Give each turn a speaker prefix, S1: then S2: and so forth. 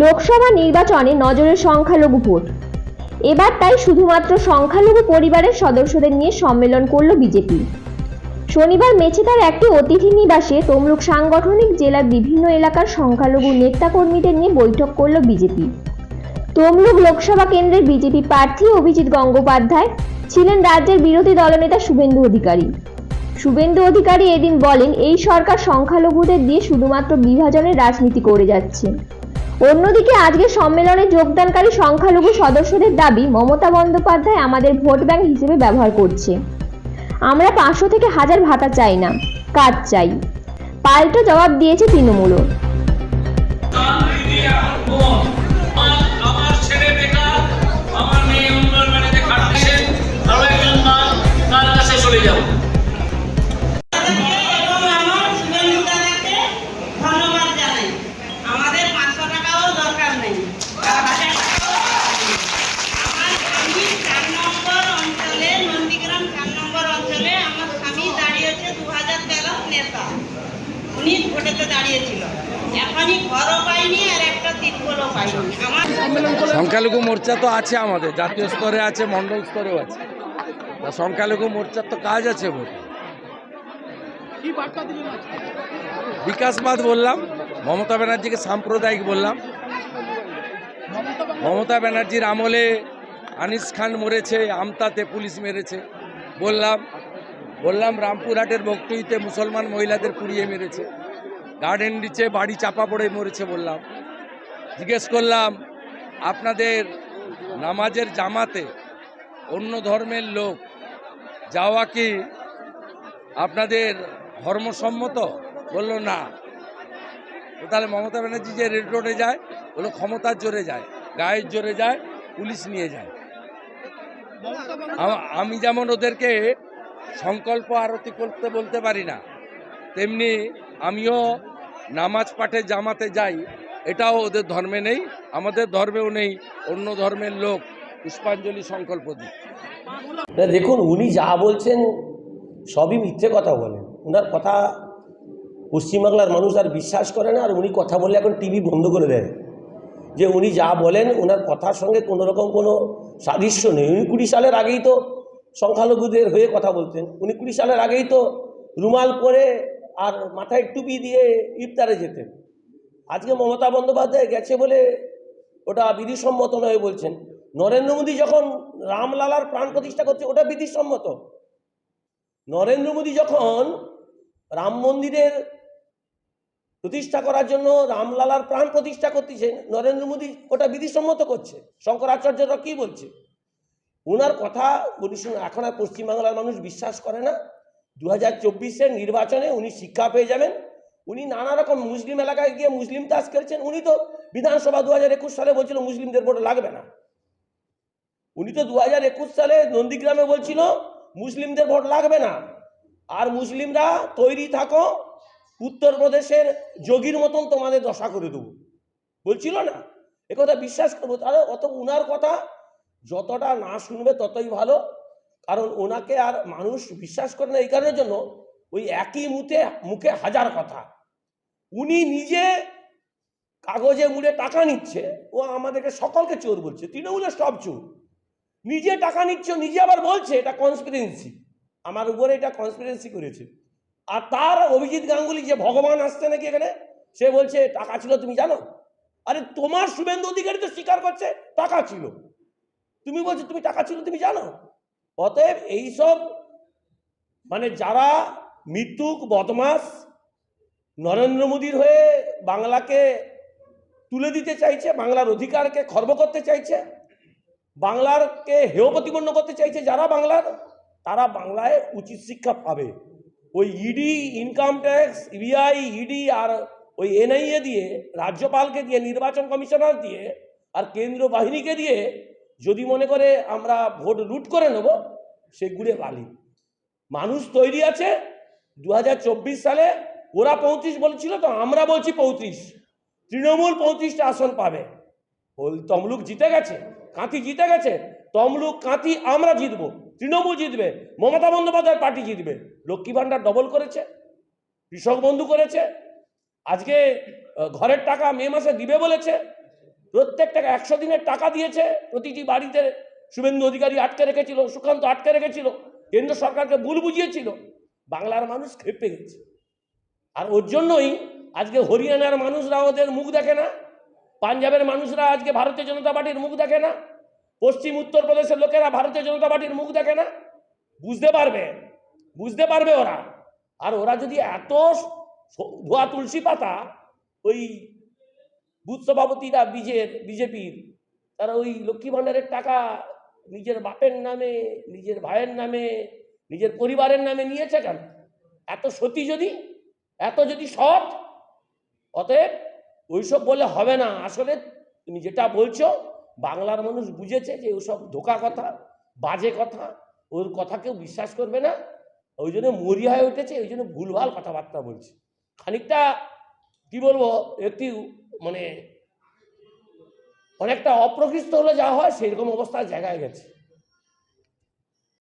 S1: লোকসভা নির্বাচনে নজরের সংখ্যালঘু ভোট। এবার তাই শুধুমাত্র সংখ্যালঘু পরিবারের সদস্যদের নিয়ে সম্মেলন করল বিজেপি। শনিবার মেছেদার একটি অতিথি নিবাসে তমলুক সাংগঠনিক জেলার বিভিন্ন এলাকার সংখ্যালঘু নেতাকর্মীদের নিয়ে বৈঠক করল বিজেপি। তমলুক লোকসভা কেন্দ্রের বিজেপি প্রার্থী অভিজিৎ গঙ্গোপাধ্যায় ছিলেন রাজ্যের বিরোধী দলনেতা শুভেন্দু অধিকারী। শুভেন্দু অধিকারী এদিন বলেন, এই সরকার সংখ্যালঘুদের দিয়ে শুধুমাত্র বিভাজনের রাজনীতি করে যাচ্ছে। অন্যদিকে আজকে সম্মেলনে যোগদানকারী সংখ্যালঘু সদস্যদের দাবি, মমতা বন্দ্যোপাধ্যায় আমাদের ভোট ব্যাংক হিসেবে ব্যবহার করছে। আমরা পাঁচশো থেকে হাজার ভাতা চাই না, কাজ চাই। পাল্টা জবাব দিয়েছে তৃণমূলও
S2: সংখ্যালঘু মোর্চা তো আছে আমাদের, জাতীয় স্তরে আছে মন্ডল স্তরেও আছে। সংখ্যালঘু মোর্চার তো কাজ আছে বিকাশবাদ বললাম, মমতা ব্যানার্জিকে সাম্প্রদায়িক বললাম মমতা ব্যানার্জির আমলে আনিস খান মরেছে, আমতাতে পুলিশ মেরেছে। বললাম বললাম রামপুরহাটের বকটুইতে মুসলমান মহিলাদের পুড়িয়ে মেরেছে। গার্ডেন নিচে বাড়ি চাপা পড়ে মরেছে বললাম। জিজ্ঞেস করলাম, আপনাদের নামাজের জামাতে অন্য ধর্মের লোক যাওয়া কি আপনাদের ধর্মসম্মত? বলল, না। তাহলে মমতা ব্যানার্জি যে রেড রোডে যায়, বলল, ক্ষমতার জোরে যায়। গায়ের জোরে যায় পুলিশ নিয়ে যায়। আমি যেমন ওদেরকে সংকল্প আরতি করতে বলতে পারি না তেমনি আমিও নামাজ পাঠে জামাতে যাই এটাও ওদের ধর্মে নেই আমাদের ধর্মেও নেই অন্য ধর্মের লোক পুষ্পাঞ্জলি সংকল্প দিই
S3: দেখুন উনি যা বলছেন সবই মিথ্যে কথা বলেন। ওনার কথা পশ্চিমবাংলার মানুষ আর বিশ্বাস করে না আর উনি কথা বললে এখন টিভি বন্ধ করে দেয়। যে উনি যা বলেন ওনার কথার সঙ্গে কোনো রকম কোনো সাদৃশ্য নেই। উনি কুড়ি সালের আগেই তো সংখ্যালঘুদের হয়ে কথা বলতেন। উনি কুড়ি সালের আগেই তো রুমাল পরে আর মাথায় টুপি দিয়ে ইফতারে যেতেন। আজকে মমতা বন্দ্যোপাধ্যায় গেছে বলে ওটা বিধিসম্মত নয় বলছেন। নরেন্দ্র মোদী যখন রামলালার প্রাণ প্রতিষ্ঠা করছে, ওটা বিধিসম্মত। নরেন্দ্র মোদী যখন রাম মন্দিরের প্রতিষ্ঠা করার জন্য রামলালার প্রাণ প্রতিষ্ঠা করতেছে। নরেন্দ্র মোদী ওটা বিধিসম্মত করছে। শঙ্করাচার্যরা কি বলছে? ওনার কথা শুনুন এখন আর পশ্চিমবাংলার মানুষ বিশ্বাস করে না। দু হাজার চব্বিশের নির্বাচনে উনি শিক্ষা পেয়ে যাবেন। উনি নানা রকম মুসলিম এলাকায় গিয়ে মুসলিম তাস খেলছেন। উনি তো বিধানসভা দু হাজার একুশ সালে বলছিল মুসলিমদের ভোট লাগবে না। উনি তো দু হাজার একুশ সালে নন্দীগ্রামে বলছিল, মুসলিমদের ভোট লাগবে না। আর মুসলিমরা তৈরি থাকো উত্তরপ্রদেশের যোগীর মতন তোমাদের দশা করে দেবো। বলছিল না? এ কথা বিশ্বাস করব। তাহলে অত উনার কথা যতটা না শুনবে ততই ভালো। কারণ ওনাকে আর মানুষ বিশ্বাস করে না, এই কারণের জন্য ওই একই মুখে মুখে হাজার কথা। উনি নিজে কাগজে মুড়ে টাকা নিচ্ছে, ও আমাদেরকে সকলকে চোর বলছে, তৃণমূলের সব চোর। নিজে টাকা নিচ্ছে, নিজে আবার বলছে, এটা কনস্পিরেন্সি আমার উপরে এটা কনস্পিরেন্সি করেছে। আর তার অভিজিৎ গাঙ্গুলি যে ভগবান আসছে নাকি এখানে, সে বলছে, টাকা ছিল তুমি জানো? আরে তোমার শুভেন্দু অধিকারী তো স্বীকার করছে, টাকা ছিল। তুমি বলছো, তুমি টাকা ছিল, তুমি জানো? অতএব এইসব মানে যারা মৃত্যুক বদমাস নরেন্দ্র মোদীর হয়ে বাংলাকে তুলে দিতে চাইছে, বাংলার অধিকারকে খর্ব করতে চাইছে, বাংলারকে হেয় প্রতিপন্ন করতে চাইছে, যারা বাংলার, তারা বাংলায় উচিত শিক্ষা পাবে। ওই ED income tax EBI ED আর ওই এনআইএ দিয়ে, রাজ্যপালকে দিয়ে, নির্বাচন কমিশনার দিয়ে আর কেন্দ্র বাহিনীকে দিয়ে যদি মনে করে আমরা ভোট লুট করে নেব, সে গুড়ে বালি মানুষ তৈরি আছে দু হাজার চব্বিশ সালে ওরা পঁয়ত্রিশ বলেছিল তো আমরা বলছি পঁয়ত্রিশ। তৃণমূল পঁয়ত্রিশটা আসন পাবে। তমলুক জিতে গেছে, কাঁথি জিতে গেছে, তমলুক, কাঁথি আমরা জিতবো। তৃণমূল জিতবে, মমতা বন্দ্যোপাধ্যায় পার্টি জিতবে। লক্ষ্মী ভাণ্ডার ডবল করেছে, কৃষক বন্ধু করেছে, আজকে ঘরের টাকা মে মাসে দিবে বলেছে প্রত্যেকটা একশো দিনের টাকা দিয়েছে, প্রতিটি বাড়িতে শুভেন্দু অধিকারী আটকে রেখেছিল, সুকান্ত আটকে রেখেছিল, কেন্দ্র সরকারকে ভুল বুঝিয়েছিল, বাংলার মানুষ খেপে গেছে। আর ওর জন্যই আজকে হরিয়ানার মানুষরা ওদের মুখ দেখে না, পাঞ্জাবের মানুষরা আজকে ভারতীয় জনতা পার্টির মুখ দেখে না পশ্চিম উত্তরপ্রদেশের লোকেরা ভারতীয় জনতা পার্টির মুখ দেখে না? বুঝতে পারবে। বুঝতে পারবে ওরা। আর ওরা যদি এত ধোয়া তুলসী পাতা ওই বুথ সভাপতিরা বিজের, বিজেপির, তারা ওই লক্ষ্মী ভাণ্ডারের টাকা নিজের বাপের নামে, নিজের ভাইয়ের নামে, নিজের পরিবারের নামে নিয়েছে কেন? এত সতী যদি? এত যদি সৎ? অতএব ওইসব বলে হবে না। আসলে তুমি যেটা বলছো বাংলার মানুষ বুঝেছে যে ওসব ধোকা কথা, বাজে কথা, ওর কথা কেউ বিশ্বাস করবে না। ওই জন্য মরিয়া হয়ে উঠেছে, ওই জন্য ভুলভাল কথাবার্তা বলছে। খানিকটা, কি বলব, একটি মানে অনেকটা অপ্রকৃষ্ট হলে যা হয়, সেরকম অবস্থার জায়গায় গেছে।